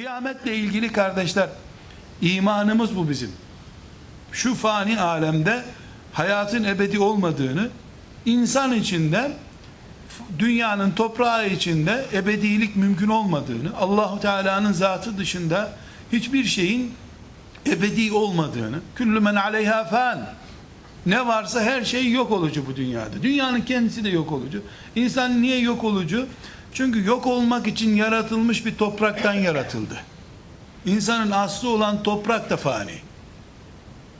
Kıyametle ilgili kardeşler imanımız bu bizim. Şu fani alemde hayatın ebedi olmadığını, insan içinde dünyanın toprağı içinde ebedilik mümkün olmadığını, Allahu Teala'nın zatı dışında hiçbir şeyin ebedi olmadığını, küllü men aleyha fan. Ne varsa her şey yok olucu bu dünyada. Dünyanın kendisi de yok olucu. İnsan niye yok olucu? Çünkü yok olmak için yaratılmış bir topraktan yaratıldı. İnsanın aslı olan toprak da fani.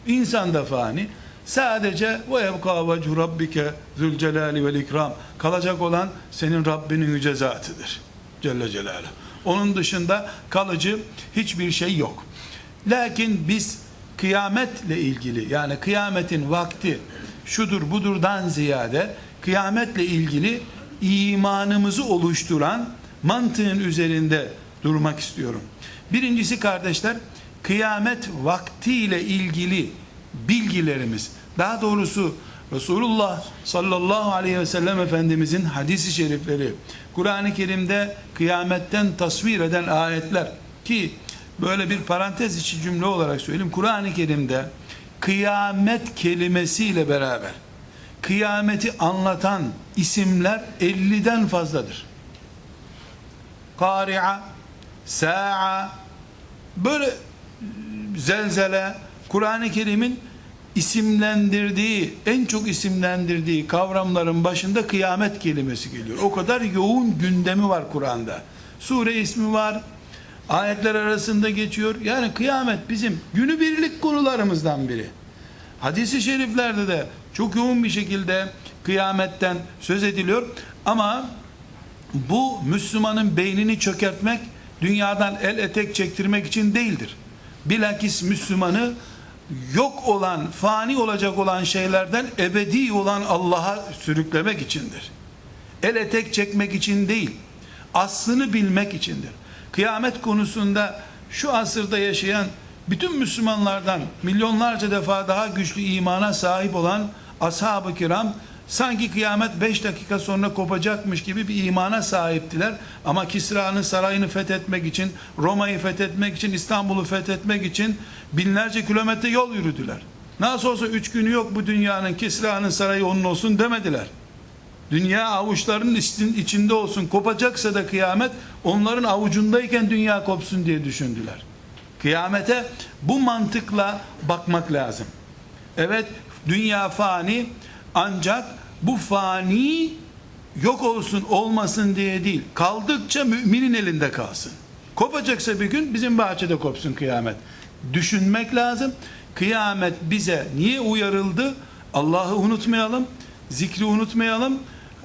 İnsan da fani. Sadece ve yebka vechu rabbike zülcelali vel ikram kalacak olan senin Rabbinin yüce zatıdır. Celle Celaluhu. Onun dışında kalıcı hiçbir şey yok. Lakin biz kıyametle ilgili yani kıyametin vakti şudur budurdan ziyade kıyametle ilgili imanımızı oluşturan mantığın üzerinde durmak istiyorum. Birincisi kardeşler kıyamet vaktiyle ilgili bilgilerimiz daha doğrusu Resulullah sallallahu aleyhi ve sellem Efendimizin hadisi şerifleri Kur'an-ı Kerim'de kıyametten tasvir eden ayetler ki böyle bir parantez içi cümle olarak söyleyeyim Kur'an-ı Kerim'de kıyamet kelimesiyle beraber kıyameti anlatan isimler 50'den fazladır. Kari'a, sa'a, böyle zelzele, Kur'an-ı Kerim'in isimlendirdiği, en çok isimlendirdiği kavramların başında kıyamet kelimesi geliyor. O kadar yoğun gündemi var Kur'an'da. Sure ismi var, ayetler arasında geçiyor. Yani kıyamet bizim günübirlik konularımızdan biri. Hadis-i şeriflerde de çok yoğun bir şekilde kıyametten söz ediliyor. Ama bu Müslümanın beynini çökertmek, dünyadan el etek çektirmek için değildir. Bilakis Müslümanı yok olan, fani olacak olan şeylerden ebedi olan Allah'a sürüklemek içindir. El etek çekmek için değil, aslını bilmek içindir. Kıyamet konusunda şu asırda yaşayan bütün Müslümanlardan milyonlarca defa daha güçlü imana sahip olan ashab-ı kiram sanki kıyamet 5 dakika sonra kopacakmış gibi bir imana sahiptiler. Ama Kisra'nın sarayını fethetmek için, Roma'yı fethetmek için, İstanbul'u fethetmek için binlerce kilometre yol yürüdüler. Nasıl olsa üç günü yok bu dünyanın, Kisra'nın sarayı onun olsun demediler. Dünya avuçlarının içinde olsun, kopacaksa da kıyamet onların avucundayken dünya kopsun diye düşündüler. Kıyamete bu mantıkla bakmak lazım. Evet, dünya fani ancak bu fani yok olsun olmasın diye değil. Kaldıkça müminin elinde kalsın. Kopacaksa bir gün bizim bahçede kopsun kıyamet. Düşünmek lazım. Kıyamet bize niye uyarıldı? Allah'ı unutmayalım. Zikri unutmayalım.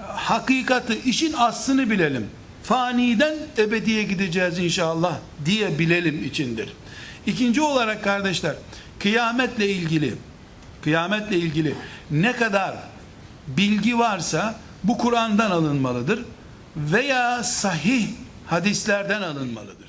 Hakikati, işin aslını bilelim. Faniden ebediye gideceğiz inşallah diye bilelim içindir. İkinci olarak kardeşler, kıyametle ilgili kıyametle ilgili ne kadar bilgi varsa bu Kur'an'dan alınmalıdır veya sahih hadislerden alınmalıdır.